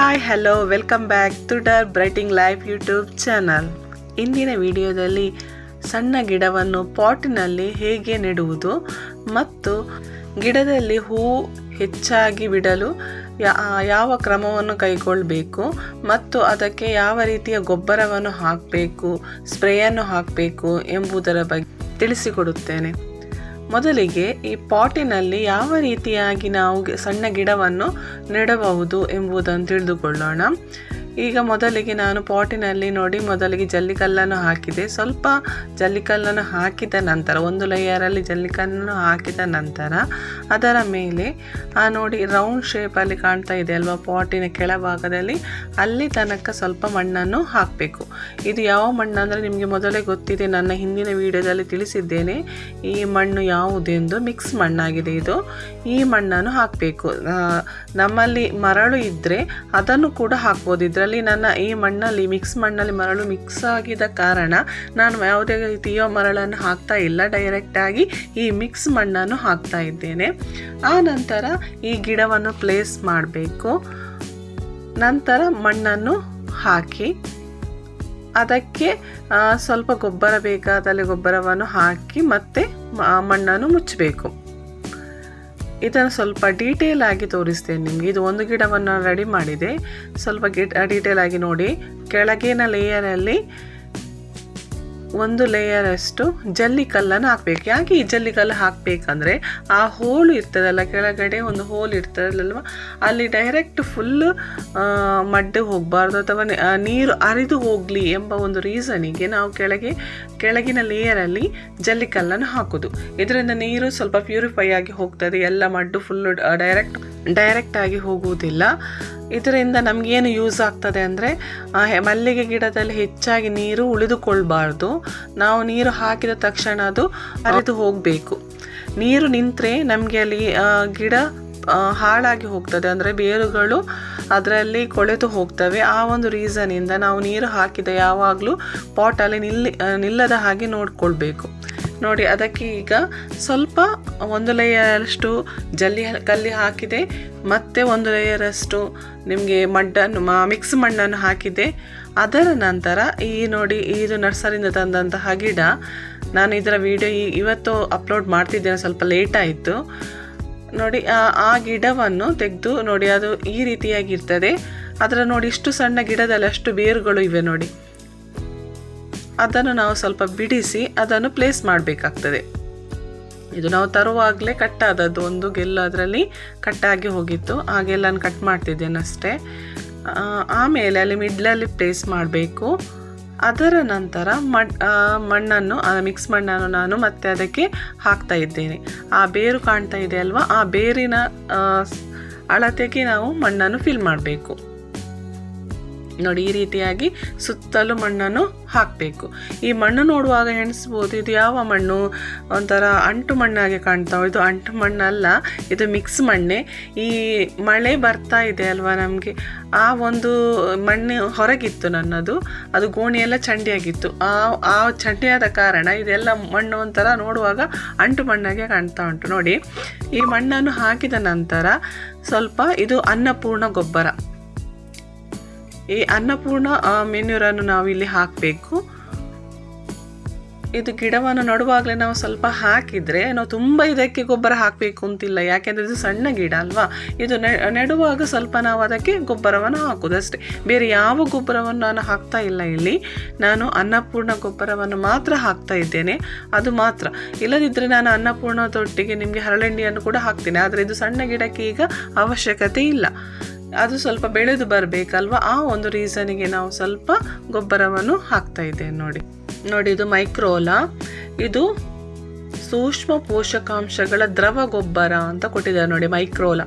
Hi hello welcome back to the brighting life YouTube channel ಇಂದಿನ ವಿಡಿಯೋದಲ್ಲಿ ಸಣ್ಣ ಗಿಡವನ್ನು ಪಾಟಿನಲ್ಲಿ ಹೇಗೆ ನೆಡುವುದು ಮತ್ತು ಗಿಡದಲ್ಲಿ ಹೂ ಹೆಚ್ಚಾಗಿ ಬಿಡಲು ಯಾವ ಕ್ರಮವನ್ನು ಕೈಗೊಳ್ಳಬೇಕು ಮತ್ತು ಅದಕ್ಕೆ ಯಾವ ರೀತಿಯ ಗೊಬ್ಬರವನ್ನು ಹಾಕಬೇಕು, ಸ್ಪ್ರೇಯನ್ನು ಹಾಕಬೇಕು ಎಂಬುದರ ಬಗ್ಗೆ ತಿಳಿಸಿಕೊಡುತ್ತೇನೆ. ಮೊದಲಿಗೆ ಈ ಪಾಟಿನಲ್ಲಿ ಯಾವ ರೀತಿಯಾಗಿ ನಾವು ಸಣ್ಣ ಗಿಡವನ್ನು ನೆಡಬಹುದು ಎಂಬುದನ್ನು ತಿಳಿದುಕೊಳ್ಳೋಣ. ಈಗ ಮೊದಲಿಗೆ ನಾನು ಪಾಟಿನಲ್ಲಿ ನೋಡಿ ಮೊದಲಿಗೆ ಜಲ್ಲಿಕಲ್ಲನ್ನು ಹಾಕಿದೆ. ಸ್ವಲ್ಪ ಜಲ್ಲಿಕಲ್ಲನ್ನು ಹಾಕಿದ ನಂತರ, ಒಂದು ಲೇಯರಲ್ಲಿ ಜಲ್ಲಿಕಲ್ಲನ್ನು ಹಾಕಿದ ನಂತರ ಅದರ ಮೇಲೆ, ಆ ನೋಡಿ ರೌಂಡ್ ಶೇಪಲ್ಲಿ ಕಾಣ್ತಾ ಇದೆ ಅಲ್ವಾ ಪಾಟಿನ ಕೆಳಭಾಗದಲ್ಲಿ? ಅಲ್ಲಿ ತನಕ ಸ್ವಲ್ಪ ಮಣ್ಣನ್ನು ಹಾಕಬೇಕು. ಇದು ಯಾವ ಮಣ್ಣು ಅಂದರೆ ನಿಮಗೆ ಮೊದಲೇ ಗೊತ್ತಿದೆ, ನನ್ನ ಹಿಂದಿನ ವಿಡಿಯೋದಲ್ಲಿ ತಿಳಿಸಿದ್ದೇನೆ. ಈ ಮಣ್ಣು ಯಾವುದೆಂದು ಮಿಕ್ಸ್ ಮಣ್ಣಾಗಿದೆ ಇದು. ಈ ಮಣ್ಣನ್ನು ಹಾಕಬೇಕು. ನಮ್ಮಲ್ಲಿ ಮರಳು ಇದ್ದರೆ ಅದನ್ನು ಕೂಡ ಹಾಕ್ಬೋದು. ಇದರಲ್ಲಿ ನನ್ನ ಈ ಮಣ್ಣಲ್ಲಿ ಮಿಕ್ಸ್ ಮಣ್ಣಲ್ಲಿ ಮರಳು ಮಿಕ್ಸ್ ಆಗಿದ ಕಾರಣ ನಾನು ಯಾವುದೇ ರೀತಿಯ ಮರಳನ್ನು ಹಾಕ್ತಾ ಇಲ್ಲ. ಡೈರೆಕ್ಟಾಗಿ ಈ ಮಿಕ್ಸ್ ಮಣ್ಣನ್ನು ಹಾಕ್ತಾ ಇದ್ದೇನೆ. ಆ ನಂತರ ಈ ಗಿಡವನ್ನು ಪ್ಲೇಸ್ ಮಾಡಬೇಕು. ನಂತರ ಮಣ್ಣನ್ನು ಹಾಕಿ, ಅದಕ್ಕೆ ಸ್ವಲ್ಪ ಗೊಬ್ಬರ ಬೇಕಾದಲ್ಲಿ ಗೊಬ್ಬರವನ್ನು ಹಾಕಿ ಮತ್ತೆ ಮಣ್ಣನ್ನು ಮುಚ್ಚಬೇಕು. ಇದನ್ನು ಸ್ವಲ್ಪ ಡೀಟೇಲ್ ಆಗಿ ತೋರಿಸ್ತೇನೆ ನಿಮಗೆ. ಇದು ಒಂದು ಗಿಡವನ್ನು ರೆಡಿ ಮಾಡಿದೆ. ಸ್ವಲ್ಪ ಗಿಡ ಡೀಟೇಲ್ ಆಗಿ ನೋಡಿ. ಕೆಳಗಿನ ಲೇಯರಲ್ಲಿ ಒಂದು ಲೇಯರ್ ಅಷ್ಟು ಜಲ್ಲಿ ಕಲ್ಲನ್ನು ಹಾಕಬೇಕು. ಯಾಕೆ ಈ ಜಲ್ಲಿ ಕಲ್ಲು ಹಾಕಬೇಕಂದ್ರೆ ಆ ಹೋಲ್ ಇರ್ತದಲ್ಲ, ಕೆಳಗಡೆ ಒಂದು ಹೋಲ್ ಇರ್ತದಲ್ವ ಅಲ್ಲಿ ಡೈರೆಕ್ಟ್ ಫುಲ್ಲು ಮಡ್ಡು ಹೋಗಬಾರ್ದು ಅಥವಾ ನೀರು ಅರಿದು ಹೋಗಲಿ ಎಂಬ ಒಂದು ರೀಸನಿಗೆ ನಾವು ಕೆಳಗೆ, ಕೆಳಗಿನ ಲೇಯರಲ್ಲಿ ಜಲ್ಲಿಕಲ್ಲನ್ನು ಹಾಕೋದು. ಇದರಿಂದ ನೀರು ಸ್ವಲ್ಪ ಪ್ಯೂರಿಫೈ ಆಗಿ ಹೋಗ್ತದೆ. ಎಲ್ಲ ಮಡ್ಡು ಫುಲ್ಲು ಡೈರೆಕ್ಟ್ ಡೈರೆಕ್ಟ್ ಆಗಿ ಹೋಗುವುದಿಲ್ಲ. ಇದರಿಂದ ನಮಗೇನು ಯೂಸ್ ಆಗ್ತದೆ ಅಂದರೆ ಮಲ್ಲಿಗೆ ಗಿಡದಲ್ಲಿ ಹೆಚ್ಚಾಗಿ ನೀರು ಉಳಿದುಕೊಳ್ಬಾರ್ದು. ನಾವು ನೀರು ಹಾಕಿದ ತಕ್ಷಣ ಅದು ಹರಿದು ಹೋಗಬೇಕು. ನೀರು ನಿಂತರೆ ನಮಗೆ ಅಲ್ಲಿ ಗಿಡ ಹಾಳಾಗಿ ಹೋಗ್ತದೆ. ಅಂದರೆ ಬೇರುಗಳು ಅದರಲ್ಲಿ ಕೊಳೆತು ಹೋಗ್ತವೆ. ಆ ಒಂದು ರೀಸನಿಂದ ನಾವು ನೀರು ಹಾಕಿದ ಯಾವಾಗಲೂ ಪಾಟಲ್ಲಿ ನಿಲ್ಲಿ ನಿಲ್ಲದ ಹಾಗೆ ನೋಡ್ಕೊಳ್ಬೇಕು. ನೋಡಿ, ಅದಕ್ಕೆ ಈಗ ಸ್ವಲ್ಪ ಒಂದು ಲೇಯರಷ್ಟು ಜಲ್ಲಿ ಕಲ್ಲಿ ಹಾಕಿದೆ. ಮತ್ತೆ ಒಂದು ಲೇಯರಷ್ಟು ನಿಮಗೆ ಮಡ್ಡನ್ನು ಮಿಕ್ಸ್ ಮಣ್ಣನ್ನು ಹಾಕಿದೆ. ಅದರ ನಂತರ ಈ ನೋಡಿ, ಇದು ನರ್ಸರಿಯಿಂದ ತಂದಂತಹ ಗಿಡ. ನಾನು ಇದರ ವಿಡಿಯೋ ಇವತ್ತು ಅಪ್ಲೋಡ್ ಮಾಡ್ತಿದ್ದೇನೆ, ಸ್ವಲ್ಪ ಲೇಟ್ ಆಯಿತು. ನೋಡಿ, ಆ ಆ ಗಿಡವನ್ನು ತೆಗೆದು ನೋಡಿ, ಅದು ಈ ರೀತಿಯಾಗಿರ್ತದೆ. ಅದರ ನೋಡಿ, ಇಷ್ಟು ಸಣ್ಣ ಗಿಡದಲ್ಲಿ ಅಷ್ಟು ಬೇರುಗಳು ಇವೆ ನೋಡಿ. ಅದನ್ನು ನಾವು ಸ್ವಲ್ಪ ಬಿಡಿಸಿ ಅದನ್ನು ಪ್ಲೇಸ್ ಮಾಡಬೇಕಾಗ್ತದೆ. ಇದು ನಾವು ತರುವಾಗಲೇ ಕಟ್ಟಾದದ್ದು ಒಂದು ಗೆಲ್ಲು ಅದರಲ್ಲಿ ಕಟ್ಟಾಗಿ ಹೋಗಿತ್ತು. ಆ ಗೆಲ್ಲನ್ನು ಕಟ್ ಮಾಡ್ತಿದ್ದೇನಷ್ಟೇ ಆಮೇಲೆ ಅಲ್ಲಿ ಮಿಡ್ಲಲ್ಲಿ ಪ್ಲೇಸ್ ಮಾಡಬೇಕು. ಅದರ ನಂತರ ಮಡ್ ಮಣ್ಣನ್ನು ಮಿಕ್ಸ್ ಮಣ್ಣನ್ನು ನಾನು ಮತ್ತೆ ಅದಕ್ಕೆ ಹಾಕ್ತಾ ಇದ್ದೇನೆ. ಆ ಬೇರು ಕಾಣ್ತಾ ಇದೆ ಅಲ್ವಾ? ಆ ಬೇರಿನ ಅಳತೆಗೆ ನಾವು ಮಣ್ಣನ್ನು ಫಿಲ್ ಮಾಡಬೇಕು. ನೋಡಿ, ಈ ರೀತಿಯಾಗಿ ಸುತ್ತಲೂ ಮಣ್ಣನ್ನು ಹಾಕಬೇಕು. ಈ ಮಣ್ಣು ನೋಡುವಾಗ ಎಣಿಸ್ಬೋದು ಇದು ಯಾವ ಮಣ್ಣು? ಒಂಥರ ಅಂಟು ಮಣ್ಣಾಗಿ ಕಾಣ್ತಾವೆ ಇದು ಅಂಟು ಮಣ್ಣಲ್ಲ, ಇದು ಮಿಕ್ಸ್ ಮಣ್ಣೆ. ಈ ಮಳೆ ಬರ್ತಾ ಇದೆ ಅಲ್ವಾ ನಮಗೆ? ಆ ಒಂದು ಮಣ್ಣು ಹೊರಗಿತ್ತು ನನ್ನದು. ಅದು ಗೋಣಿಯೆಲ್ಲ ಚಂಡಿಯಾಗಿತ್ತು. ಆ ಆ ಚಂಡಿಯಾದ ಕಾರಣ ಇದೆಲ್ಲ ಮಣ್ಣು ಒಂಥರ ನೋಡುವಾಗ ಅಂಟು ಮಣ್ಣಾಗೆ ಕಾಣ್ತಾ ಉಂಟು. ನೋಡಿ, ಈ ಮಣ್ಣನ್ನು ಹಾಕಿದ ನಂತರ ಸ್ವಲ್ಪ ಇದು ಅನ್ನಪೂರ್ಣ ಗೊಬ್ಬರ. ಈ ಅನ್ನಪೂರ್ಣ ಮೆನ್ಯೂರನ್ನು ನಾವು ಇಲ್ಲಿ ಹಾಕಬೇಕು. ಇದು ಗಿಡವನ್ನು ನಡುವಾಗಲೇ ನಾವು ಸ್ವಲ್ಪ ಹಾಕಿದರೆ, ನಾವು ತುಂಬ ಇದಕ್ಕೆ ಗೊಬ್ಬರ ಹಾಕಬೇಕು ಅಂತಿಲ್ಲ. ಯಾಕೆಂದರೆ ಇದು ಸಣ್ಣ ಗಿಡ ಅಲ್ವಾ? ಇದು ನೆಡುವಾಗ ಸ್ವಲ್ಪ ನಾವು ಅದಕ್ಕೆ ಗೊಬ್ಬರವನ್ನು ಹಾಕೋದು ಅಷ್ಟೇ. ಬೇರೆ ಯಾವ ಗೊಬ್ಬರವನ್ನು ನಾನು ಹಾಕ್ತಾ ಇಲ್ಲ ಇಲ್ಲಿ. ನಾನು ಅನ್ನಪೂರ್ಣ ಗೊಬ್ಬರವನ್ನು ಮಾತ್ರ ಹಾಕ್ತಾ ಇದ್ದೇನೆ. ಅದು ಮಾತ್ರ. ಇಲ್ಲದಿದ್ದರೆ ನಾನು ಅನ್ನಪೂರ್ಣದೊಟ್ಟಿಗೆ ನಿಮಗೆ ಹರಳೆಣ್ಣೆಯನ್ನು ಕೂಡ ಹಾಕ್ತೇನೆ. ಆದರೆ ಇದು ಸಣ್ಣ ಗಿಡಕ್ಕೆ ಈಗ ಅವಶ್ಯಕತೆ ಇಲ್ಲ. ಅದು ಸ್ವಲ್ಪ ಬೆಳೆದು ಬರಬೇಕಲ್ವಾ? ಆ ಒಂದು ರೀಸನಿಗೆ ನಾವು ಸ್ವಲ್ಪ ಗೊಬ್ಬರವನ್ನು ಹಾಕ್ತಾ ಇದ್ದೇವೆ ನೋಡಿ. ನೋಡಿ, ಇದು ಮೈಕ್ರೋಲಾ. ಇದು ಸೂಕ್ಷ್ಮ ಪೋಷಕಾಂಶಗಳ ದ್ರವ ಗೊಬ್ಬರ ಅಂತ ಕೊಟ್ಟಿದ್ದಾರೆ ನೋಡಿ ಮೈಕ್ರೋಲಾ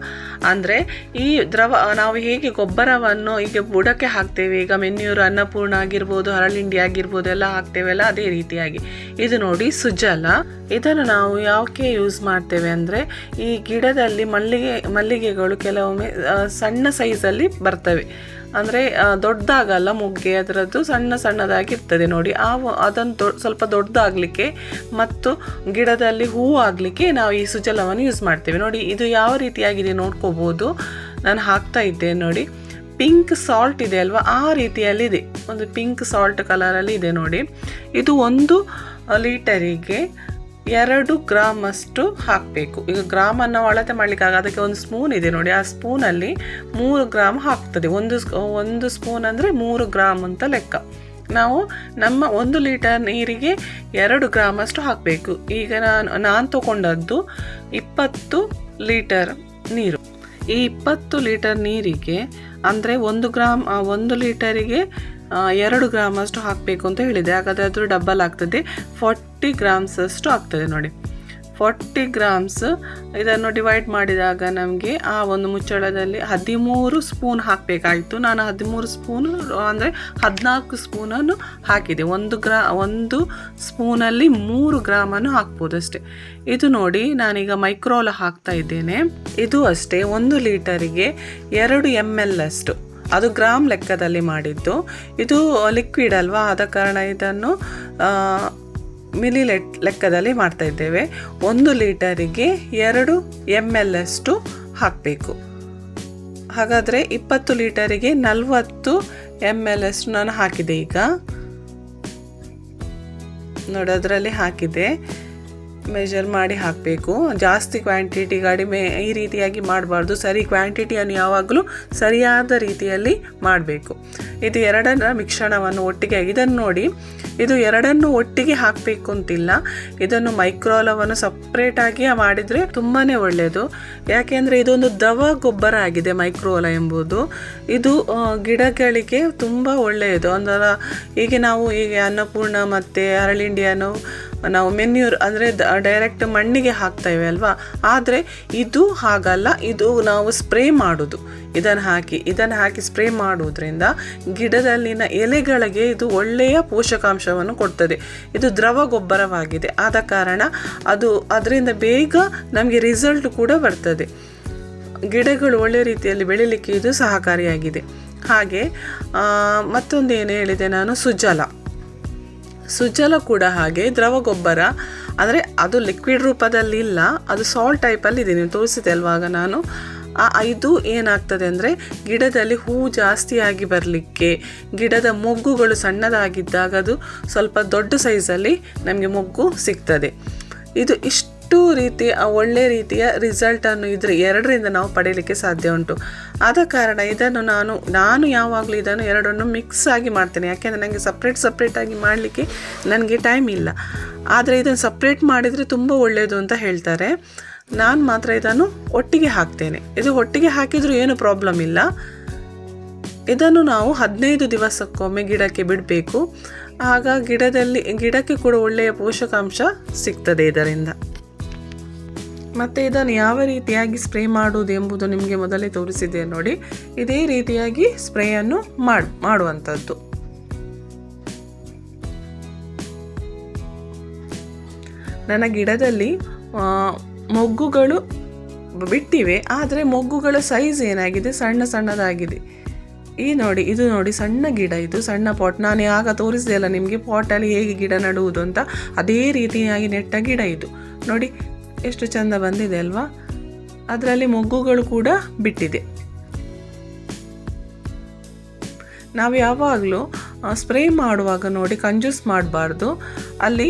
ಅಂದರೆ ಈ ದ್ರವ, ನಾವು ಹೇಗೆ ಗೊಬ್ಬರವನ್ನು ಈಗ ಬುಡಕ್ಕೆ ಹಾಕ್ತೇವೆ, ಈಗ ಮೆನ್ಯೂರು ಅನ್ನಪೂರ್ಣ ಆಗಿರ್ಬೋದು ಹರಳಿಂಡಿ ಆಗಿರ್ಬೋದು, ಎಲ್ಲ ಹಾಕ್ತೇವಲ್ಲ, ಅದೇ ರೀತಿಯಾಗಿ. ಇದು ನೋಡಿ ಸುಜಲ. ಇದನ್ನು ನಾವು ಯಾಕೆ ಯೂಸ್ ಮಾಡ್ತೇವೆ ಅಂದರೆ, ಈ ಗಿಡದಲ್ಲಿ ಮಲ್ಲಿಗೆ, ಮಲ್ಲಿಗೆಗಳು ಕೆಲವೊಮ್ಮೆ ಸಣ್ಣ ಸೈಜಲ್ಲಿ ಬರ್ತವೆ. ಅಂದರೆ ದೊಡ್ಡದಾಗಲ್ಲ ಮುಗ್ಗೆ, ಅದರದ್ದು ಸಣ್ಣ ಸಣ್ಣದಾಗಿರ್ತದೆ ನೋಡಿ. ಆ ಅದನ್ನು ದೊ, ಸ್ವಲ್ಪ ದೊಡ್ಡದಾಗಲಿಕ್ಕೆ ಮತ್ತು ಗಿಡದಲ್ಲಿ ಹೂವು ಆಗಲಿಕ್ಕೆ ನಾವು ಈ ಸುಜಲವನ್ನು ಯೂಸ್ ಮಾಡ್ತೇವೆ. ನೋಡಿ, ಇದು ಯಾವ ರೀತಿಯಾಗಿದೆ ನೋಡ್ಕೋಬೋದು. ನಾನು ಹಾಕ್ತಾ ಇದ್ದೇನೆ ನೋಡಿ. ಪಿಂಕ್ ಸಾಲ್ಟ್ ಇದೆ ಅಲ್ವಾ? ಆ ರೀತಿಯಲ್ಲಿ ಇದೆ. ಒಂದು ಪಿಂಕ್ ಸಾಲ್ಟ್ ಕಲರಲ್ಲಿ ಇದೆ ನೋಡಿ. ಇದು ಒಂದು ಲೀಟರಿಗೆ ಎರಡು ಗ್ರಾಮ್ ಅಷ್ಟು ಹಾಕಬೇಕು. ಈಗ ಗ್ರಾಮನ್ನು ಅಳತೆ ಮಾಡ್ಲಿಕ್ಕೆ ಆಗ ಅದಕ್ಕೆ ಒಂದು ಸ್ಪೂನ್ ಇದೆ ನೋಡಿ. ಆ ಸ್ಪೂನಲ್ಲಿ ಮೂರು ಗ್ರಾಮ್ ಹಾಕ್ತದೆ. ಒಂದು ಒಂದು ಸ್ಪೂನ್ ಅಂದರೆ ಮೂರು ಗ್ರಾಮ್ ಅಂತ ಲೆಕ್ಕ. ನಾವು ನಮ್ಮ ಒಂದು ಲೀಟರ್ ನೀರಿಗೆ ಎರಡು ಗ್ರಾಮ್ ಅಷ್ಟು ಹಾಕಬೇಕು. ಈಗ ನಾನು ನಾನು ತಗೊಂಡದ್ದು ಇಪ್ಪತ್ತು ಲೀಟರ್ ನೀರು. ಈ ಇಪ್ಪತ್ತು ಲೀಟರ್ ನೀರಿಗೆ ಅಂದರೆ ಒಂದು ಗ್ರಾಮ್ ಒಂದು ಲೀಟರಿಗೆ ಎರಡು ಗ್ರಾಮ್ ಅಷ್ಟು ಹಾಕಬೇಕು ಅಂತ ಹೇಳಿದೆ. ಹಾಗಾದರೆ ಅದು ಡಬಲ್ ಆಗ್ತದೆ. ಫಾರ್ಟಿ ಗ್ರಾಮ್ಸ್ ಅಷ್ಟು ಆಗ್ತದೆ ನೋಡಿ. ಫಾರ್ಟಿ ಗ್ರಾಮ್ಸ್ ಇದನ್ನು ಡಿವೈಡ್ ಮಾಡಿದಾಗ ನಮಗೆ ಆ ಒಂದು ಮುಚ್ಚಳದಲ್ಲಿ ಹದಿಮೂರು ಸ್ಪೂನ್ ಹಾಕಬೇಕಾಯಿತು. ನಾನು ಹದಿಮೂರು ಸ್ಪೂನು ಅಂದರೆ ಹದಿನಾಲ್ಕು ಸ್ಪೂನನ್ನು ಹಾಕಿದೆ. ಒಂದು ಗ್ರಾ, ಒಂದು ಸ್ಪೂನಲ್ಲಿ ಮೂರು ಗ್ರಾಮನ್ನು ಹಾಕ್ಬೋದು ಅಷ್ಟೇ. ಇದು ನೋಡಿ, ನಾನೀಗ ಮೈಕ್ರೋಲ ಹಾಕ್ತಾ ಇದ್ದೇನೆ. ಇದು ಅಷ್ಟೇ. ಒಂದು ಲೀಟರಿಗೆ ಎರಡು ಎಂ ಎಲ್ ಅಷ್ಟು. ಅದು ಗ್ರಾಮ್ ಲೆಕ್ಕದಲ್ಲಿ ಮಾಡಿದ್ದು. ಇದು ಲಿಕ್ವಿಡ್ ಅಲ್ವಾ? ಆದ ಕಾರಣ ಇದನ್ನು ಮಿಲಿ ಲೆಕ್ಕದಲ್ಲಿ ಮಾಡ್ತಾ ಇದ್ದೇವೆ. ಒಂದು ಲೀಟರಿಗೆ ಎರಡು ಎಂ ಎಲ್ ಅಷ್ಟು ಹಾಕಬೇಕು. ಹಾಗಾದರೆ ಇಪ್ಪತ್ತು ಲೀಟರಿಗೆ ನಲವತ್ತು ಎಂ ಎಲ್ ಅಷ್ಟು ನಾನು ಹಾಕಿದೆ ಈಗ. ನೋಡಿ ಹಾಕಿದೆ. ಮೆಜರ್ ಮಾಡಿ ಹಾಕಬೇಕು. ಜಾಸ್ತಿ ಕ್ವಾಂಟಿಟಿ ಕಡಿಮೆ ಈ ರೀತಿಯಾಗಿ ಮಾಡಬಾರ್ದು. ಸರಿ ಕ್ವಾಂಟಿಟಿಯನ್ನು ಯಾವಾಗಲೂ ಸರಿಯಾದ ರೀತಿಯಲ್ಲಿ ಮಾಡಬೇಕು. ಇದು ಎರಡರ ಮಿಶ್ರಣವನ್ನು ಒಟ್ಟಿಗೆ, ಇದನ್ನು ನೋಡಿ. ಇದು ಎರಡನ್ನು ಒಟ್ಟಿಗೆ ಹಾಕಬೇಕು ಅಂತಿಲ್ಲ. ಇದನ್ನು ಮೈಕ್ರೋಲವನ್ನು ಸಪ್ರೇಟಾಗಿ ಮಾಡಿದರೆ ತುಂಬಾ ಒಳ್ಳೆಯದು ಯಾಕೆಂದರೆ ಇದೊಂದು ದವ ಗೊಬ್ಬರ ಆಗಿದೆ ಮೈಕ್ರೋಲ ಎಂಬುದು. ಇದು ಗಿಡಗಳಿಗೆ ತುಂಬ ಒಳ್ಳೆಯದು ಅಂದರೆ ಈಗ ನಾವು ಈಗ ಅನ್ನಪೂರ್ಣ ಮತ್ತು ಅರಳಿಂಡಿಯನ್ನು ನಾವು ಮೆನ್ಯೂರ್ ಅಂದರೆ ಡೈರೆಕ್ಟ್ ಮಣ್ಣಿಗೆ ಹಾಕ್ತೇವೆ ಅಲ್ವಾ? ಆದರೆ ಇದು ಹಾಗಲ್ಲ, ಇದು ನಾವು ಸ್ಪ್ರೇ ಮಾಡೋದು. ಇದನ್ನು ಹಾಕಿ ಇದನ್ನು ಹಾಕಿ ಸ್ಪ್ರೇ ಮಾಡುವುದರಿಂದ ಗಿಡದಲ್ಲಿನ ಎಲೆಗಳಿಗೆ ಇದು ಒಳ್ಳೆಯ ಪೋಷಕಾಂಶವನ್ನು ಕೊಡ್ತದೆ. ಇದು ದ್ರವ ಗೊಬ್ಬರವಾಗಿದೆ. ಆದ ಕಾರಣ ಅದು ಅದರಿಂದ ಬೇಗ ನಮಗೆ ರಿಸಲ್ಟ್ ಕೂಡ ಬರ್ತದೆ. ಗಿಡಗಳು ಒಳ್ಳೆ ರೀತಿಯಲ್ಲಿ ಬೆಳೀಲಿಕ್ಕೆ ಇದು ಸಹಕಾರಿಯಾಗಿದೆ. ಹಾಗೆ ಮತ್ತೊಂದು ಏನು ಹೇಳಿದೆ ನಾನು? ಸುಜಲ. ಸುಜಲ ಕೂಡ ಹಾಗೆ ದ್ರವ ಗೊಬ್ಬರ ಅಂದರೆ ಅದು ಲಿಕ್ವಿಡ್ ರೂಪದಲ್ಲಿ ಇಲ್ಲ, ಅದು ಸಾಲ್ಟ್ ಟೈಪಲ್ಲಿ ಇದೆ. ನೀವು ತೋರಿಸಿದೆ ಅಲ್ವಾಗ ನಾನು? ಆ ಇದು ಏನಾಗ್ತದೆ ಅಂದರೆ ಗಿಡದಲ್ಲಿ ಹೂ ಜಾಸ್ತಿಯಾಗಿ ಬರಲಿಕ್ಕೆ, ಗಿಡದ ಮೊಗ್ಗುಗಳು ಸಣ್ಣದಾಗಿದ್ದಾಗ ಅದು ಸ್ವಲ್ಪ ದೊಡ್ಡ ಸೈಜಲ್ಲಿ ನಮಗೆ ಮೊಗ್ಗು ಸಿಗ್ತದೆ. ಇದು ಇಷ್ಟು ರೀತಿಯ ಒಳ್ಳೆ ರೀತಿಯ ರಿಸಲ್ಟನ್ನು ಇದ್ರ ಎರಡರಿಂದ ನಾವು ಪಡೀಲಿಕ್ಕೆ ಸಾಧ್ಯ ಉಂಟು. ಆದ ಕಾರಣ ಇದನ್ನು ನಾನು ನಾನು ಯಾವಾಗಲೂ ಇದನ್ನು ಎರಡನ್ನು ಮಿಕ್ಸ್ ಆಗಿ ಮಾಡ್ತೇನೆ. ಯಾಕೆಂದರೆ ನನಗೆ ಸಪ್ರೇಟ್ ಸಪ್ರೇಟಾಗಿ ಮಾಡಲಿಕ್ಕೆ ನನಗೆ ಟೈಮ್ ಇಲ್ಲ. ಆದರೆ ಇದನ್ನು ಸಪ್ರೇಟ್ ಮಾಡಿದರೆ ತುಂಬ ಒಳ್ಳೆಯದು ಅಂತ ಹೇಳ್ತಾರೆ. ನಾನು ಮಾತ್ರ ಇದನ್ನು ಒಟ್ಟಿಗೆ ಹಾಕ್ತೇನೆ. ಇದು ಒಟ್ಟಿಗೆ ಹಾಕಿದರೂ ಏನು ಪ್ರಾಬ್ಲಮ್ ಇಲ್ಲ. ಇದನ್ನು ನಾವು ಹದಿನೈದು ದಿವಸಕ್ಕೊಮ್ಮೆ ಗಿಡಕ್ಕೆ ಬಿಡಬೇಕು. ಆಗ ಗಿಡದಲ್ಲಿ, ಗಿಡಕ್ಕೆ ಕೂಡ ಒಳ್ಳೆಯ ಪೋಷಕಾಂಶ ಸಿಗ್ತದೆ ಇದರಿಂದ. ಮತ್ತು ಇದನ್ನು ಯಾವ ರೀತಿಯಾಗಿ ಸ್ಪ್ರೇ ಮಾಡುವುದು ಎಂಬುದು ನಿಮಗೆ ಮೊದಲೇ ತೋರಿಸಿದೆ ನೋಡಿ. ಇದೇ ರೀತಿಯಾಗಿ ಸ್ಪ್ರೇಯನ್ನು ಮಾಡ್, ಮಾಡುವಂಥದ್ದು. ನನ್ನ ಗಿಡದಲ್ಲಿ ಮೊಗ್ಗುಗಳು ಬಿಟ್ಟಿವೆ, ಆದರೆ ಮೊಗ್ಗುಗಳ ಸೈಜ್ ಏನಾಗಿದೆ? ಸಣ್ಣ ಸಣ್ಣದಾಗಿದೆ. ಈ ನೋಡಿ, ಇದು ನೋಡಿ ಸಣ್ಣ ಗಿಡ ಇದು, ಸಣ್ಣ ಪಾಟ್. ನಾನು ಆಗ ತೋರಿಸಿದೆ ಅಲ್ಲ ನಿಮಗೆ, ಪಾಟಲ್ಲಿ ಹೇಗೆ ಗಿಡ ನಡುವುದು ಅಂತ. ಅದೇ ರೀತಿಯಾಗಿ ನೆಟ್ಟ ಗಿಡ ಇದು. ನೋಡಿ ಎಷ್ಟು ಚಂದ ಬಂದಿದೆ ಅಲ್ವಾ? ಅದರಲ್ಲಿ ಮೊಗ್ಗುಗಳು ಕೂಡ ಬಿಟ್ಟಿದೆ. ನಾವು ಯಾವಾಗಲೂ ಸ್ಪ್ರೇ ಮಾಡುವಾಗ ನೋಡಿ, ಕಂಜೂಸ್ ಮಾಡಬಾರ್ದು. ಅಲ್ಲಿ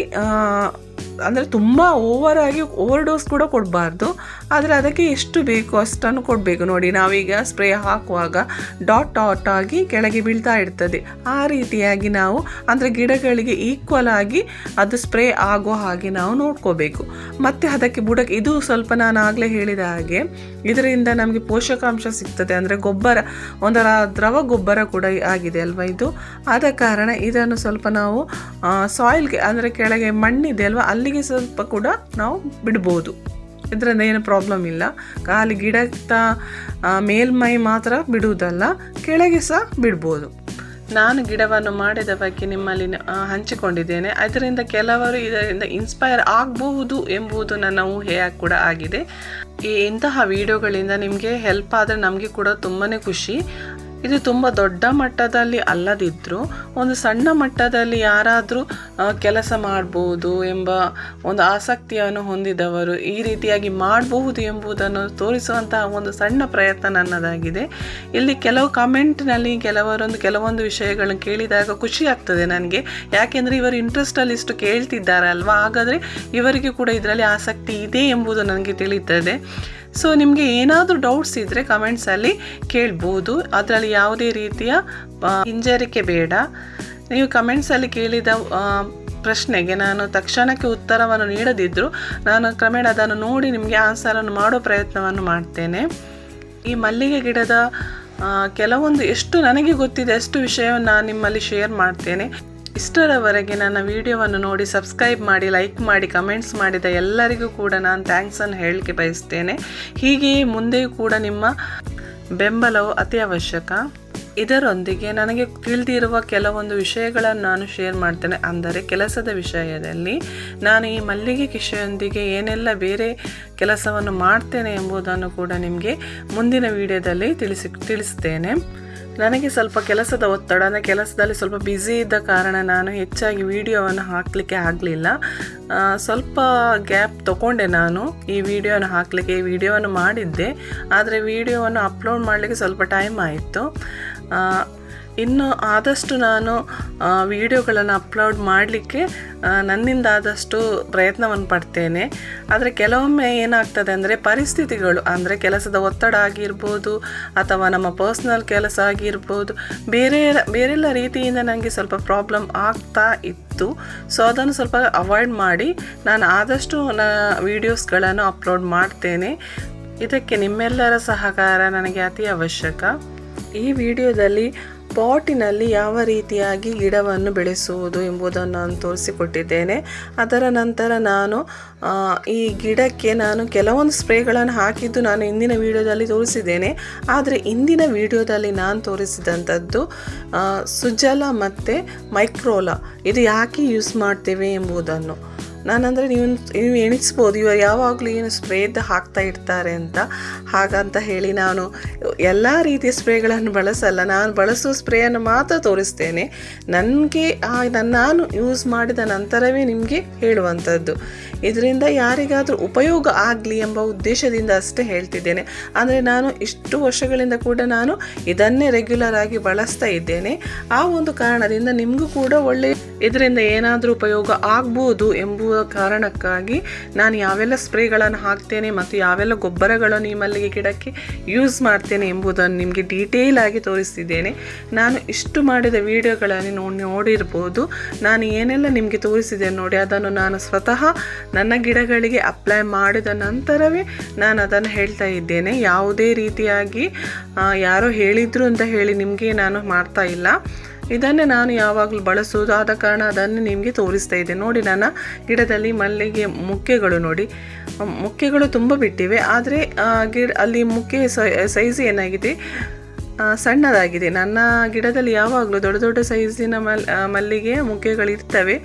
ಅಂದರೆ ತುಂಬ ಓವರ್ ಆಗಿ ಓವರ್ ಡೋಸ್ ಕೂಡ ಕೊಡಬಾರ್ದು. ಆದರೆ ಅದಕ್ಕೆ ಎಷ್ಟು ಬೇಕು ಅಷ್ಟನ್ನು ಕೊಡಬೇಕು ನೋಡಿ. ನಾವೀಗ ಸ್ಪ್ರೇ ಹಾಕುವಾಗ ಡಾಟ್ ಡಾಟ್ ಆಗಿ ಕೆಳಗೆ ಬೀಳ್ತಾ ಇರ್ತದೆ. ಆ ರೀತಿಯಾಗಿ ನಾವು ಅಂದರೆ ಗಿಡಗಳಿಗೆ ಈಕ್ವಲ್ ಆಗಿ ಅದು ಸ್ಪ್ರೇ ಆಗೋ ಹಾಗೆ ನಾವು ನೋಡ್ಕೋಬೇಕು. ಮತ್ತು ಅದಕ್ಕೆ ಬುಡಕ್ಕೆ ಇದು ಸ್ವಲ್ಪ ನಾನು ಆಗಲೇ ಹೇಳಿದ ಹಾಗೆ ಇದರಿಂದ ನಮಗೆ ಪೋಷಕಾಂಶ ಸಿಗ್ತದೆ. ಅಂದರೆ ಗೊಬ್ಬರ, ಒಂದರ ದ್ರವ ಗೊಬ್ಬರ ಕೂಡ ಆಗಿದೆ ಅಲ್ವಾ ಇದು? ಆದ ಕಾರಣ ಇದನ್ನು ಸ್ವಲ್ಪ ನಾವು ಸಾಯಿಲ್ಗೆ ಅಂದರೆ ಕೆಳಗೆ ಮಣ್ಣಿದೆ ಅಲ್ವಾ, ಅಲ್ಲಿಗೆ ಸ್ವಲ್ಪ ಕೂಡ ನಾವು ಬಿಡ್ಬೋದು. ಇದರಿಂದ ಏನು ಪ್ರಾಬ್ಲಮ್ ಇಲ್ಲ. ಖಾಲಿ ಗಿಡದ ಮೇಲ್ಮೈ ಮಾತ್ರ ಬಿಡುವುದಲ್ಲ, ಕೆಳಗೆ ಸಹ ಬಿಡ್ಬೋದು. ನಾನು ಗಿಡವನ್ನು ಮಾಡಿದ ಬಗ್ಗೆ ನಿಮ್ಮಲ್ಲಿ ಹಂಚಿಕೊಂಡಿದ್ದೇನೆ. ಅದರಿಂದ ಕೆಲವರು ಇದರಿಂದ ಇನ್ಸ್ಪೈರ್ ಆಗಬಹುದು ಎಂಬುದು ನನ್ನ ಊಹೆಯಾಗಿ ಕೂಡ ಆಗಿದೆ. ಈ ಇಂತಹ ವಿಡಿಯೋಗಳಿಂದ ನಿಮಗೆ ಹೆಲ್ಪ್ ಆದರೆ ನಮಗೆ ಕೂಡ ತುಂಬಾ ಖುಷಿ. ಇದು ತುಂಬ ದೊಡ್ಡ ಮಟ್ಟದಲ್ಲಿ ಅಲ್ಲದಿದ್ದರೂ ಒಂದು ಸಣ್ಣ ಮಟ್ಟದಲ್ಲಿ ಯಾರಾದರೂ ಕೆಲಸ ಮಾಡ್ಬೋದು ಎಂಬ ಒಂದು ಆಸಕ್ತಿಯನ್ನು ಹೊಂದಿದವರು ಈ ರೀತಿಯಾಗಿ ಮಾಡಬಹುದು ಎಂಬುದನ್ನು ತೋರಿಸುವಂತಹ ಒಂದು ಸಣ್ಣ ಪ್ರಯತ್ನ ನನ್ನದಾಗಿದೆ. ಇಲ್ಲಿ ಕೆಲವು ಕಮೆಂಟ್ನಲ್ಲಿ ಕೆಲವರೊಂದು, ಕೆಲವೊಂದು ವಿಷಯಗಳನ್ನು ಕೇಳಿದಾಗ ಖುಷಿ ಆಗ್ತದೆ ನನಗೆ. ಯಾಕೆಂದರೆ ಇವರು ಇಂಟ್ರೆಸ್ಟಲ್ಲಿ ಇಷ್ಟು ಕೇಳ್ತಿದ್ದಾರೆ ಅಲ್ವಾ? ಹಾಗಾದರೆ ಇವರಿಗೆ ಕೂಡ ಇದರಲ್ಲಿ ಆಸಕ್ತಿ ಇದೆ ಎಂಬುದು ನನಗೆ ತಿಳಿಯುತ್ತದೆ. ಸೊ ನಿಮಗೆ ಏನಾದರೂ ಡೌಟ್ಸ್ ಇದ್ದರೆ ಕಮೆಂಟ್ಸಲ್ಲಿ ಕೇಳ್ಬೋದು. ಅದರಲ್ಲಿ ಯಾವುದೇ ರೀತಿಯ ಹಿಂಜರಿಕೆ ಬೇಡ. ನೀವು ಕಮೆಂಟ್ಸಲ್ಲಿ ಕೇಳಿದ ಪ್ರಶ್ನೆಗೆ ನಾನು ತಕ್ಷಣಕ್ಕೆ ಉತ್ತರವನ್ನು ನೀಡದಿದ್ದರೂ ನಾನು ಕ್ರಮೇಣ ಅದನ್ನು ನೋಡಿ ನಿಮಗೆ ಆನ್ಸರನ್ನು ಮಾಡೋ ಪ್ರಯತ್ನವನ್ನು ಮಾಡ್ತೇನೆ. ಈ ಮಲ್ಲಿಗೆ ಗಿಡದ ಕೆಲವೊಂದು ಎಷ್ಟು ನನಗೆ ಗೊತ್ತಿದೆ ಅಷ್ಟು ವಿಷಯವನ್ನು ನಾನು ನಿಮ್ಮಲ್ಲಿ ಶೇರ್ ಮಾಡ್ತೇನೆ. ಇಷ್ಟರವರೆಗೆ ನನ್ನ ವಿಡಿಯೋವನ್ನು ನೋಡಿ ಸಬ್ಸ್ಕ್ರೈಬ್ ಮಾಡಿ, ಲೈಕ್ ಮಾಡಿ, ಕಮೆಂಟ್ಸ್ ಮಾಡಿದ ಎಲ್ಲರಿಗೂ ಕೂಡ ನಾನು ಥ್ಯಾಂಕ್ಸನ್ನು ಹೇಳಲಿಕ್ಕೆ ಬಯಸ್ತೇನೆ. ಹೀಗೆಯೇ ಮುಂದೆಯೂ ಕೂಡ ನಿಮ್ಮ ಬೆಂಬಲವು ಅತಿ ಅವಶ್ಯಕ. ಇದರೊಂದಿಗೆ ನನಗೆ ತಿಳಿದಿರುವ ಕೆಲವೊಂದು ವಿಷಯಗಳನ್ನು ನಾನು ಶೇರ್ ಮಾಡ್ತೇನೆ. ಅಂದರೆ ಕೆಲಸದ ವಿಷಯದಲ್ಲಿ ನಾನು ಈ ಮಲ್ಲಿಗೆ ಕಿಶೆಯೊಂದಿಗೆ ಏನೆಲ್ಲ ಬೇರೆ ಕೆಲಸವನ್ನು ಮಾಡ್ತೇನೆ ಎಂಬುದನ್ನು ಕೂಡ ನಿಮಗೆ ಮುಂದಿನ ವಿಡಿಯೋದಲ್ಲಿ ತಿಳಿಸಿ, ತಿಳಿಸ್ತೇನೆ. ನನಗೆ ಸ್ವಲ್ಪ ಕೆಲಸದ ಒತ್ತಡ, ಅಂದರೆ ಕೆಲಸದಲ್ಲಿ ಸ್ವಲ್ಪ ಬ್ಯುಸಿ ಇದ್ದ ಕಾರಣ ನಾನು ಹೆಚ್ಚಾಗಿ ವಿಡಿಯೋವನ್ನು ಹಾಕಲಿಕ್ಕೆ ಆಗಲಿಲ್ಲ. ಸ್ವಲ್ಪ ಗ್ಯಾಪ್ ತಗೊಂಡೆ ನಾನು ಈ ವಿಡಿಯೋನ ಹಾಕಲಿಕ್ಕೆ, ಈ ವಿಡಿಯೋವನ್ನು ಮಾಡಿದ್ದೆ. ಆದರೆ ವಿಡಿಯೋವನ್ನು ಅಪ್ಲೋಡ್ ಮಾಡಲಿಕ್ಕೆ ಸ್ವಲ್ಪ ಟೈಮ್ ಆಯಿತು. ಇನ್ನು ಆದಷ್ಟು ನಾನು ವಿಡಿಯೋಗಳನ್ನು ಅಪ್ಲೋಡ್ ಮಾಡಲಿಕ್ಕೆ ನನ್ನಿಂದ ಆದಷ್ಟು ಪ್ರಯತ್ನವನ್ನು ಪಡ್ತೇನೆ. ಆದರೆ ಕೆಲವೊಮ್ಮೆ ಏನಾಗ್ತದೆ ಅಂದರೆ ಪರಿಸ್ಥಿತಿಗಳು, ಅಂದರೆ ಕೆಲಸದ ಒತ್ತಡ ಆಗಿರ್ಬೋದು, ಅಥವಾ ನಮ್ಮ ಪರ್ಸ್ನಲ್ ಕೆಲಸ ಆಗಿರ್ಬೋದು, ಬೇರೆ, ಬೇರೆಲ್ಲ ರೀತಿಯಿಂದ ನನಗೆ ಸ್ವಲ್ಪ ಪ್ರಾಬ್ಲಮ್ ಆಗ್ತಾ ಇತ್ತು. ಸೊ ಅದನ್ನು ಸ್ವಲ್ಪ ಅವಾಯ್ಡ್ ಮಾಡಿ ನಾನು ಆದಷ್ಟು ನ, ವೀಡಿಯೋಸ್ಗಳನ್ನು ಅಪ್ಲೋಡ್ ಮಾಡ್ತೇನೆ. ಇದಕ್ಕೆ ನಿಮ್ಮೆಲ್ಲರ ಸಹಕಾರ ನನಗೆ ಅತಿ ಅವಶ್ಯಕ. ಈ ವಿಡಿಯೋದಲ್ಲಿ ಪಾಟಿನಲ್ಲಿ ಯಾವ ರೀತಿಯಾಗಿ ಗಿಡವನ್ನು ಬೆಳೆಸುವುದು ಎಂಬುದನ್ನು ನಾನು ತೋರಿಸಿಕೊಟ್ಟಿದ್ದೇನೆ. ಅದರ ನಂತರ ನಾನು ಈ ಗಿಡಕ್ಕೆ ನಾನು ಕೆಲವೊಂದು ಸ್ಪ್ರೇಗಳನ್ನು ಹಾಕಿದ್ದು ನಾನು ಇಂದಿನ ವಿಡಿಯೋದಲ್ಲಿ ತೋರಿಸಿದ್ದೇನೆ. ಆದರೆ ಇಂದಿನ ವಿಡಿಯೋದಲ್ಲಿ ನಾನು ತೋರಿಸಿದಂಥದ್ದು ಸುಜಲ ಮತ್ತು ಮೈಕ್ರೋಲಾ. ಇದು ಯಾಕೆ ಯೂಸ್ ಮಾಡ್ತೇವೆ ಎಂಬುದನ್ನು. ನಾನಂದರೆ ನೀವು ನೀವು ಎಣಿಸ್ಬೋದು ಇವರು ಯಾವಾಗಲೂ ಏನು ಸ್ಪ್ರೇದ ಹಾಕ್ತಾ ಇರ್ತಾರೆ ಅಂತ. ಹಾಗಂತ ಹೇಳಿ ನಾನು ಎಲ್ಲ ರೀತಿಯ ಸ್ಪ್ರೇಗಳನ್ನು ಬಳಸಲ್ಲ. ನಾನು ಬಳಸುವ ಸ್ಪ್ರೇಯನ್ನು ಮಾತ್ರ ತೋರಿಸ್ತೇನೆ. ನನಗೆ ನಾನು ಯೂಸ್ ಮಾಡಿದ ನಂತರವೇ ನಿಮಗೆ ಹೇಳುವಂಥದ್ದು ಇದರಿಂದ ಯಾರಿಗಾದರೂ ಉಪಯೋಗ ಆಗಲಿ ಎಂಬ ಉದ್ದೇಶದಿಂದ ಅಷ್ಟೇ ಹೇಳ್ತಿದ್ದೇನೆ. ಅಂದರೆ ನಾನು ಇಷ್ಟು ವರ್ಷಗಳಿಂದ ಕೂಡ ನಾನು ಇದನ್ನೇ ರೆಗ್ಯುಲರ್ ಆಗಿ ಬಳಸ್ತಾ ಇದ್ದೇನೆ. ಆ ಒಂದು ಕಾರಣದಿಂದ ನಿಮಗೂ ಕೂಡ ಒಳ್ಳೆ ಇದರಿಂದ ಏನಾದರೂ ಉಪಯೋಗ ಆಗ್ಬೋದು ಎಂಬುವ ಕಾರಣಕ್ಕಾಗಿ ನಾನು ಯಾವೆಲ್ಲ ಸ್ಪ್ರೇಗಳನ್ನು ಹಾಕ್ತೇನೆ ಮತ್ತು ಯಾವೆಲ್ಲ ಗೊಬ್ಬರಗಳನ್ನು ಈ ಮಲ್ಲಿಗೆ ಗಿಡಕ್ಕೆ ಯೂಸ್ ಮಾಡ್ತೇನೆ ಎಂಬುದನ್ನು ನಿಮಗೆ ಡೀಟೇಲ್ ಆಗಿ ತೋರಿಸ್ತಿದ್ದೇನೆ. ನಾನು ಇಷ್ಟು ಮಾಡಿದ ವಿಡಿಯೋಗಳನ್ನು ನೋಡಿ ನೋಡಿರ್ಬೋದು. ನಾನು ಏನೆಲ್ಲ ನಿಮಗೆ ತೋರಿಸಿದ್ದೇನೆ ನೋಡಿ, ಅದನ್ನು ನಾನು ಸ್ವತಃ ನನ್ನ ಗಿಡಗಳಿಗೆ ಅಪ್ಲೈ ಮಾಡಿದ ನಂತರವೇ ನಾನು ಅದನ್ನು ಹೇಳ್ತಾ ಇದ್ದೇನೆ. ಯಾವುದೇ ರೀತಿಯಾಗಿ ಯಾರೋ ಹೇಳಿದ್ರು ಅಂತ ಹೇಳಿ ನಿಮಗೆ ನಾನು ಮಾಡ್ತಾ ಇಲ್ಲ. ಇದನ್ನೇ ನಾನು ಯಾವಾಗಲೂ ಬಳಸೋದು. ಆದ ಕಾರಣ ಅದನ್ನು ನಿಮಗೆ ತೋರಿಸ್ತಾ ಇದ್ದೆ. ನೋಡಿ, ನನ್ನ ಗಿಡದಲ್ಲಿ ಮಲ್ಲಿಗೆ ಮುಕ್ಕೆಗಳು ನೋಡಿ. ಮುಕ್ಕೆಗಳು ತುಂಬ ಬಿಟ್ಟಿವೆ. ಆದರೆ ಗಿಡ, ಅಲ್ಲಿ ಮುಕ್ಕೆ ಸೈಜ್ ಏನಾಗಿದೆ? ಸಣ್ಣದಾಗಿದೆ. ನನ್ನ ಗಿಡದಲ್ಲಿ ಯಾವಾಗಲೂ ದೊಡ್ಡ ದೊಡ್ಡ ಸೈಜಿನ ಮಲ್, ಮಲ್ಲಿಗೆ ಮುಕ್ಕೆಗಳು ಇರ್ತವೆ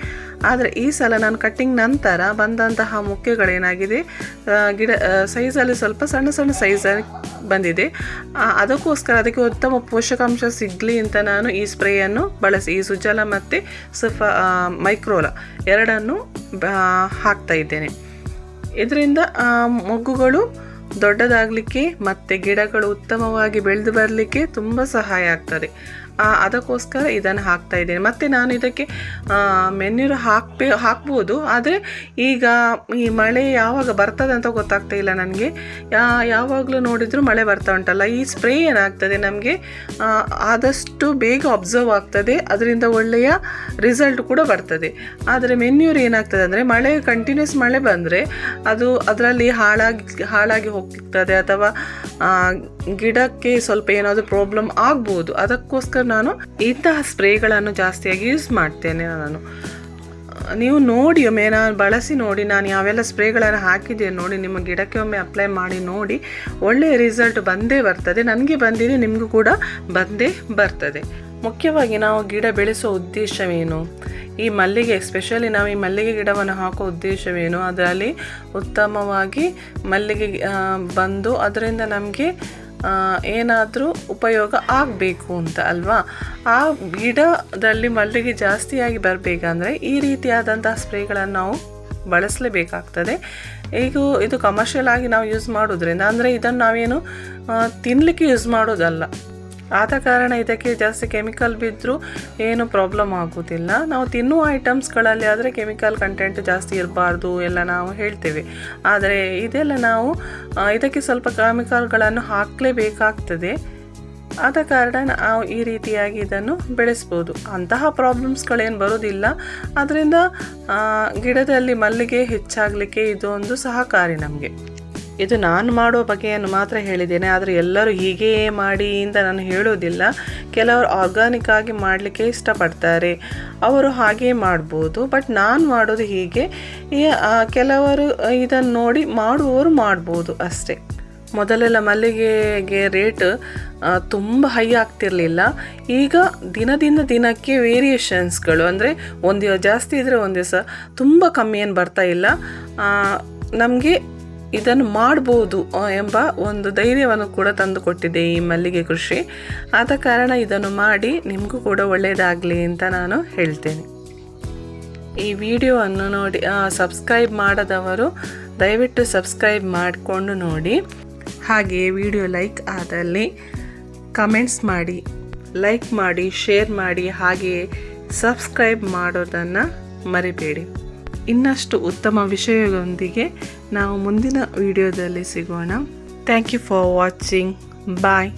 ಆದರೆ ಈ ಸಲ ನಾನು ಕಟ್ಟಿಂಗ್ ನಂತರ ಬಂದಂತಹ ಮುಖ್ಯಗಳೇನಾಗಿದೆ ಗಿಡ ಸೈಜಲ್ಲಿ ಸ್ವಲ್ಪ ಸಣ್ಣ ಸಣ್ಣ ಸೈಜ್ ಬಂದಿದೆ. ಅದಕ್ಕೋಸ್ಕರ ಅದಕ್ಕೆ ಉತ್ತಮ ಪೋಷಕಾಂಶ ಸಿಗಲಿ ಅಂತ ನಾನು ಈ ಸ್ಪ್ರೇಯನ್ನು ಬಳಸಿ, ಈ ಸುಜಲ ಮತ್ತು ಸಫ ಮೈಕ್ರೋಲ ಎರಡನ್ನು ಹಾಕ್ತಾ ಇದ್ದೇನೆ. ಇದರಿಂದ ಮೊಗ್ಗುಗಳು ದೊಡ್ಡದಾಗಲಿಕ್ಕೆ ಮತ್ತು ಗಿಡಗಳು ಉತ್ತಮವಾಗಿ ಬೆಳೆದು ಬರಲಿಕ್ಕೆ ತುಂಬ ಸಹಾಯ ಆಗ್ತದೆ. ಅದಕ್ಕೋಸ್ಕರ ಇದನ್ನು ಹಾಕ್ತಾ ಇದ್ದೇನೆ. ಮತ್ತು ನಾನು ಇದಕ್ಕೆ ಮೆನ್ಯೂರು ಹಾಕ್ಬೇ, ಹಾಕ್ಬೋದು. ಆದರೆ ಈಗ ಈ ಮಳೆ ಯಾವಾಗ ಬರ್ತದೆ ಅಂತ ಗೊತ್ತಾಗ್ತಾ ಇಲ್ಲ ನನಗೆ. ಯಾವಾಗಲೂ ನೋಡಿದರೂ ಮಳೆ ಬರ್ತಾ ಉಂಟಲ್ಲ, ಈ ಸ್ಪ್ರೇ ಏನಾಗ್ತದೆ ನಮಗೆ? ಆದಷ್ಟು ಬೇಗ ಅಬ್ಸರ್ವ್ ಆಗ್ತದೆ, ಅದರಿಂದ ಒಳ್ಳೆಯ ರಿಸಲ್ಟ್ ಕೂಡ ಬರ್ತದೆ. ಆದರೆ ಮೆನ್ಯೂರ್ ಏನಾಗ್ತದೆ ಅಂದರೆ, ಮಳೆ ಕಂಟಿನ್ಯೂಸ್ ಮಳೆ ಬಂದರೆ ಅದು ಅದರಲ್ಲಿ ಹಾಳಾಗಿ ಹಾಳಾಗಿ ಹೋಗ್ತದೆ ಅಥವಾ ಗಿಡಕ್ಕೆ ಸ್ವಲ್ಪ ಏನಾದರೂ ಪ್ರಾಬ್ಲಮ್ ಆಗ್ಬೋದು. ಅದಕ್ಕೋಸ್ಕರ ನಾನು ಇಂತಹ ಸ್ಪ್ರೇಗಳನ್ನು ಜಾಸ್ತಿಯಾಗಿ ಯೂಸ್ ಮಾಡ್ತೇನೆ ನಾನು. ನೀವು ನೋಡಿ, ಒಮ್ಮೆ ನಾನು ಬಳಸಿ ನೋಡಿ, ನಾನು ಯಾವೆಲ್ಲ ಸ್ಪ್ರೇಗಳನ್ನು ಹಾಕಿದ್ದೇನೆ ನೋಡಿ, ನಿಮ್ಮ ಗಿಡಕ್ಕೆ ಒಮ್ಮೆ ಅಪ್ಲೈ ಮಾಡಿ ನೋಡಿ, ಒಳ್ಳೆಯ ರಿಸಲ್ಟ್ ಬಂದೇ ಬರ್ತದೆ. ನನಗೆ ಬಂದಿದೆ, ನಿಮಗೂ ಕೂಡ ಬಂದೇ ಬರ್ತದೆ. ಮುಖ್ಯವಾಗಿ ನಾವು ಗಿಡ ಬೆಳೆಸೋ ಉದ್ದೇಶವೇನು? ಈ ಮಲ್ಲಿಗೆ ಎಸ್ಪೆಷಲಿ ನಾವು ಈ ಮಲ್ಲಿಗೆ ಗಿಡವನ್ನು ಹಾಕೋ ಉದ್ದೇಶವೇನು? ಅದರಲ್ಲಿ ಉತ್ತಮವಾಗಿ ಮಲ್ಲಿಗೆ ಬಂದು ಅದರಿಂದ ನಮಗೆ ಏನಾದರೂ ಉಪಯೋಗ ಆಗಬೇಕು ಅಂತ ಅಲ್ವಾ? ಆ ಗಿಡದಲ್ಲಿ ಮಲ್ಲಿಗೆ ಜಾಸ್ತಿಯಾಗಿ ಬರಬೇಕಂದ್ರೆ ಈ ರೀತಿಯಾದಂತಹ ಸ್ಪ್ರೇಗಳನ್ನು ನಾವು ಬಳಸಲೇಬೇಕಾಗ್ತದೆ. ಈಗ ಇದು ಕಮರ್ಷಿಯಲ್ ಆಗಿ ನಾವು ಯೂಸ್ ಮಾಡೋದ್ರಿಂದ, ಅಂದರೆ ಇದನ್ನು ನಾವೇನು ತಿನ್ನಲಿಕ್ಕೆ ಯೂಸ್ ಮಾಡೋದಲ್ಲ. ಆದ ಕಾರಣ ಇದಕ್ಕೆ ಜಾಸ್ತಿ ಕೆಮಿಕಲ್ ಬಿದ್ದರೂ ಏನು ಪ್ರಾಬ್ಲಮ್ ಆಗೋದಿಲ್ಲ ನಾವು ತಿನ್ನುವ ಐಟಮ್ಸ್ಗಳಲ್ಲಿ ಆದರೆ ಕೆಮಿಕಲ್ ಕಂಟೆಂಟ್ ಜಾಸ್ತಿ ಇರಬಾರ್ದು ಎಲ್ಲ ನಾವು ಹೇಳ್ತೇವೆ. ಆದರೆ ಇದೆಲ್ಲ ನಾವು ಇದಕ್ಕೆ ಸ್ವಲ್ಪ ಕೆಮಿಕಲ್ಗಳನ್ನು ಹಾಕಲೇಬೇಕಾಗ್ತದೆ. ಆದ ಕಾರಣ ನಾವು ಈ ರೀತಿಯಾಗಿ ಇದನ್ನು ಬೆಳೆಸ್ಬೋದು. ಅಂತಹ ಪ್ರಾಬ್ಲಮ್ಸ್ಗಳೇನು ಬರೋದಿಲ್ಲ ಅದರಿಂದ ಗಿಡದಲ್ಲಿ ಮಲ್ಲಿಗೆ ಹೆಚ್ಚಾಗಲಿಕ್ಕೆ ಇದೊಂದು ಸಹಕಾರಿ ನಮಗೆ. ಇದು ನಾನು ಮಾಡೋ ಬಗೆಯನ್ನು ಮಾತ್ರ ಹೇಳಿದ್ದೇನೆ, ಆದರೆ ಎಲ್ಲರೂ ಹೀಗೆಯೇ ಮಾಡಿ ಅಂತ ನಾನು ಹೇಳೋದಿಲ್ಲ. ಕೆಲವರು ಆರ್ಗಾನಿಕ್ ಆಗಿ ಮಾಡಲಿಕ್ಕೆ ಇಷ್ಟಪಡ್ತಾರೆ. ಅವರು ಹಾಗೇ ಮಾಡ್ಬೋದು ಬಟ್ ನಾನು ಮಾಡೋದು ಹೀಗೆ. ಕೆಲವರು ಇದನ್ನು ನೋಡಿ ಮಾಡುವವರು ಮಾಡ್ಬೋದು ಅಷ್ಟೇ. ಮೊದಲೆಲ್ಲ ಮಲ್ಲಿಗೆಗೆ ರೇಟ್ ತುಂಬ ಹೈ ಆಗ್ತಿರಲಿಲ್ಲ. ಈಗ ದಿನದಿಂದ ದಿನಕ್ಕೆ ವೇರಿಯೇಷನ್ಸ್ಗಳು ಅಂದರೆ ಒಂದು ಜಾಸ್ತಿ ಇದ್ದರೆ ಒಂದು ದಿವಸ ತುಂಬ ಕಮ್ಮಿ ಏನು ಬರ್ತಾ ಇಲ್ಲ. ನಮಗೆ ಇದನ್ನು ಮಾಡ್ಬೋದು ಎಂಬ ಒಂದು ಧೈರ್ಯವನ್ನು ಕೂಡ ತಂದು ಕೊಟ್ಟಿದೆ ಈ ಮಲ್ಲಿಗೆ ಕೃಷಿ. ಆದ ಕಾರಣ ಇದನ್ನು ಮಾಡಿ ನಿಮಗೂ ಕೂಡ ಒಳ್ಳೆಯದಾಗಲಿ ಅಂತ ನಾನು ಹೇಳ್ತೇನೆ. ಈ ವಿಡಿಯೋವನ್ನು ನೋಡಿ ಸಬ್ಸ್ಕ್ರೈಬ್ ಮಾಡದವರು ದಯವಿಟ್ಟು ಸಬ್ಸ್ಕ್ರೈಬ್ ಮಾಡಿಕೊಂಡು ನೋಡಿ. ಹಾಗೆ ವಿಡಿಯೋ ಲೈಕ್ ಆದಲ್ಲಿ ಕಮೆಂಟ್ಸ್ ಮಾಡಿ, ಲೈಕ್ ಮಾಡಿ, ಶೇರ್ ಮಾಡಿ, ಹಾಗೆಯೇ ಸಬ್ಸ್ಕ್ರೈಬ್ ಮಾಡೋದನ್ನು ಮರಿಬೇಡಿ. ಇನ್ನಷ್ಟು ಉತ್ತಮ ವಿಷಯದೊಂದಿಗೆ ನಾವು ಮುಂದಿನ ವಿಡಿಯೋದಲ್ಲಿ ಸಿಗೋಣ. Thank you for watching bye